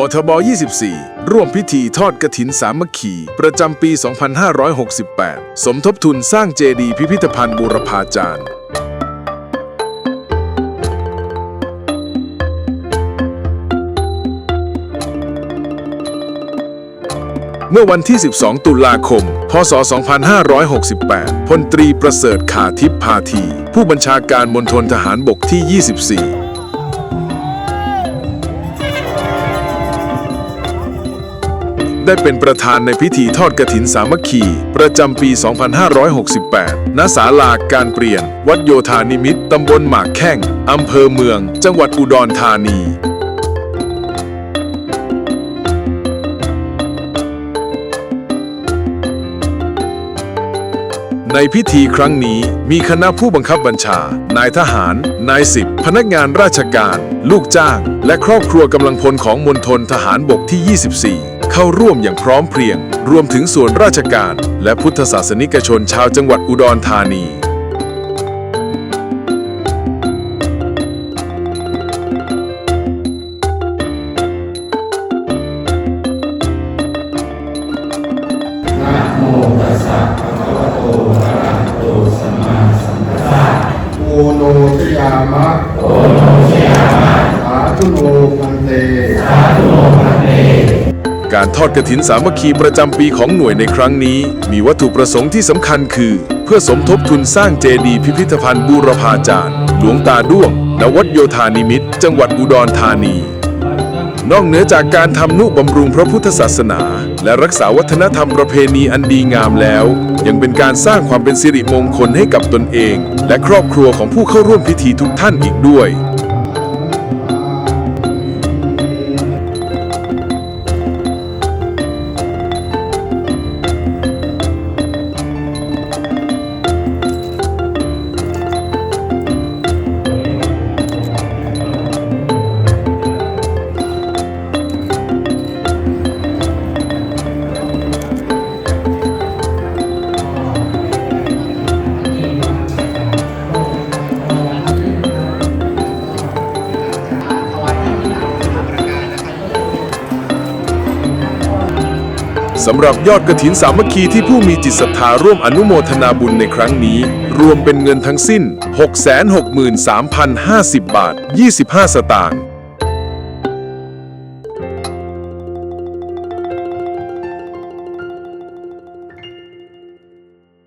มทบ 24 ร่วมพิธีทอดกระถินสามัคคี ประจำปี 2568 สมทบทุนสร้างเจดีย์พิพิธภัณฑ์บูรพาจารย์เมื่อวันที่ 12 ตุลาคม พศ 2568 พลตรีประเสริฐขาทิพย์พาที ผู้บัญชาการมณฑลทหารบกที่ 24 ได้เป็นประธานในพิธีทอดกระถินสามัคคี ประจำปี 2568 ณ ศาลาการเปลี่ยน วัดโยธานิมิตตำบลหมากแข้งอำเภอเมือง จังหวัดอุดรธานีในพิธีครั้งนี้มีคณะผู้บังคับบัญชา นายทหาร นายสิบ พนักงานราชการ ลูกจ้าง และครอบครัวกำลังพลของมณฑลทหารบกที่ 24 เข้าร่วมอย่างพร้อมเพรียง รวมถึงส่วนราชการ และพุทธศาสนิกชนชาวจังหวัดอุดรธานีโอโนชยามะโอโนชยามะสาธุโนพันเต การทอดกระถินสามัคคีประจำปีของหน่วยในครั้งนี้ มีวัตถุประสงค์ที่สำคัญคือ เพื่อสมทบทุนสร้างเจดีย์พิพิธภัณฑ์บูรพาจารย์ หลวงตาด้วงณวัดโยธานิมิตร จังหวัดอุดรธานี นอกเหนือจากการทำนุบำรุงพระพุทธศาสนา และรักษาวัฒนธรรมประเพณีอันดีงามแล้ว ยังเป็นการสร้างความเป็นสิริมงคลให้กับตนเอง และครอบครัวของผู้เข้าร่วมพิธีทุกท่านอีกด้วย สำหรับยอดกระถินสามัคคีที่ผู้มีจิตศรัทธาร่วมอนุโมทนาบุญในครั้งนี้ รวมเป็นเงินทั้งสิ้น 663,050 บาท 25 สตางค์